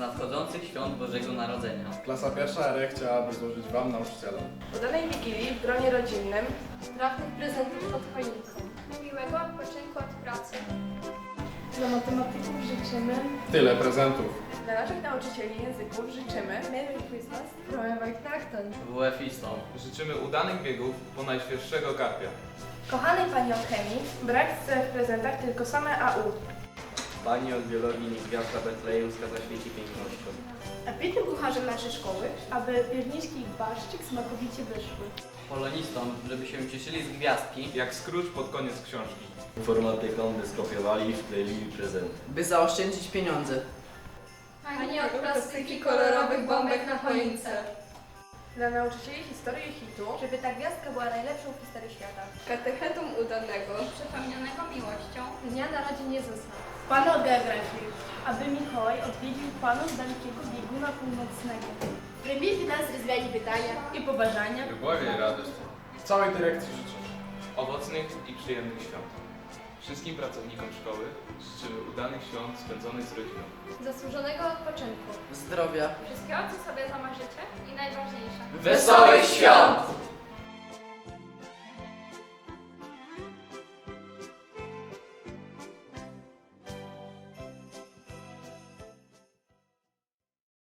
nadchodzących świąt Bożego Narodzenia. Klasa pierwsza R chciałaby złożyć Wam, nauczycielom, Udanej Wigilii w gronie rodzinnym Trafnych prezentów pod choinką. Miłego odpoczynku od pracy. Dla matematyków życzymy tyle prezentów. dla naszych nauczycieli języków życzymy Merry Christmas from Weihnachten. WF-istom. Życzymy udanych biegów po najświeższego karpia. kochanej pani od chemii brak chce w prezentach tylko same AU. Pani od biologii niech gwiazda betlejemska zaświeci pięknością. A pięknym kucharzem naszej szkoły, aby pierniczki i barszczyk smakowicie wyszły. Polonistom, żeby się cieszyli z gwiazdki. Jak Scrooge pod koniec książki. Informatykom by skopiowali i wkleili prezenty. by zaoszczędzić pieniądze. Pani od plastyki kolorowych bombek na choince. Dla nauczycieli historii hitu Żeby ta gwiazdka była najlepszą w historii świata. Katechetum udanego. Przepełnionego miłością. Dnia narodzin Jezusa. Pana geografii, aby Mikołaj odwiedził panów z dalekiego bieguna północnego. Wybili nas rozwiali pytania i poważania. Wybawię radość. Całej dyrekcji życzę. Owocnych i przyjemnych świąt. Wszystkim pracownikom szkoły życzymy udanych świąt spędzonych z rodziną. Zasłużonego odpoczynku. Zdrowia. Wszystkiego, co sobie zamarzycie i najważniejsze. Wesołych świąt!